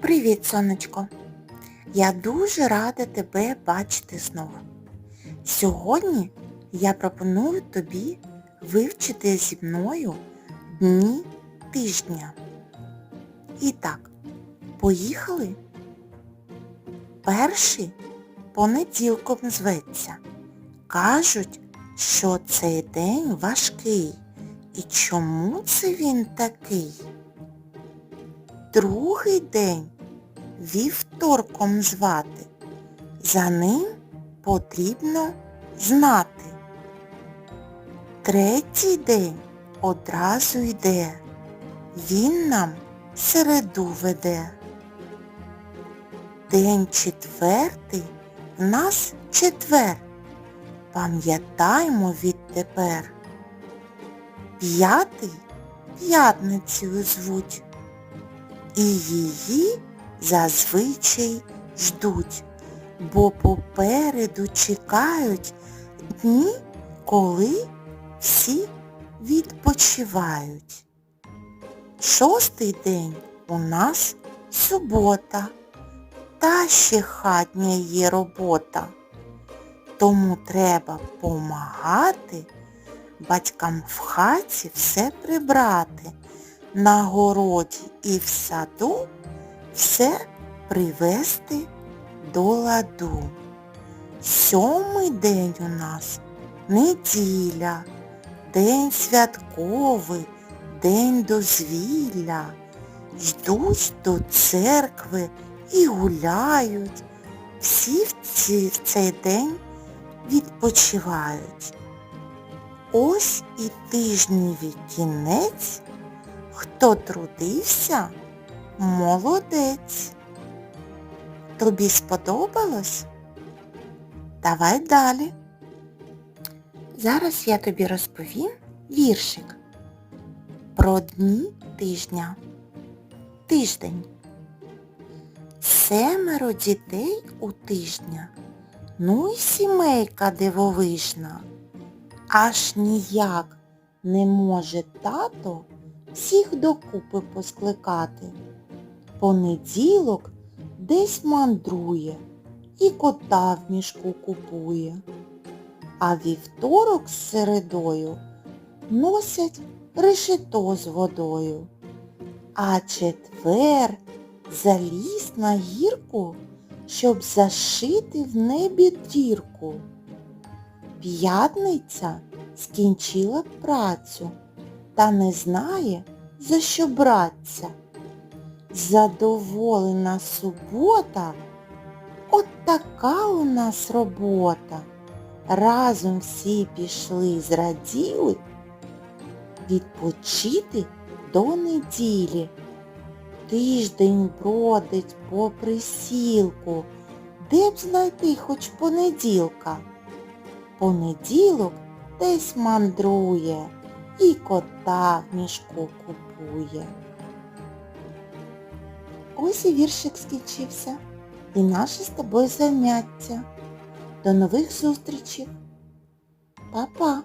Привіт, сонечко. Я дуже рада тебе бачити знову. Сьогодні я пропоную тобі вивчити зі мною дні тижня. І так, поїхали? Перший понеділком зветься. Кажуть, що цей день важкий. І чому це він такий? Другий день вівторком звати. За ним потрібно знати. Третій день одразу йде. Він нам середу веде. День четвертий в нас четвер. Пам'ятаймо відтепер. П'ятий п'ятницею звуть. І її зазвичай ждуть, бо попереду чекають дні, коли всі відпочивають. Шостий день у нас субота, та ще хатня є робота. Тому треба помагати батькам в хаті все прибрати, на городі і в саду все привести до ладу. Сьомий день у нас неділя, день святковий, день дозвілля. Йдуть до церкви і гуляють. Всі в, цей день відпочивають. Ось і тижневий кінець, хто трудився, молодець. Тобі сподобалось? Давай далі. Зараз я тобі розповім віршик про дні тижня. Тиждень. Семеро дітей у тижня. Ну і сімейка дивовижна. Аж ніяк не може тато всіх докупи поскликати. Понеділок десь мандрує і кота в мішку купує. А вівторок з середою носять решето з водою. А четвер заліз на гірку, щоб зашити в небі дірку. П'ятниця скінчила працю та не знає, за що братися. Задоволена субота, от така у нас робота. Разом всі пішли зраділи відпочити до неділі. Тиждень бродить по присілку, де б знайти хоч понеділка. Понеділок десь мандрує і кота в мішку купує. Ось і віршик скінчився. І наше з тобою заняття. До нових зустрічей. Па-па!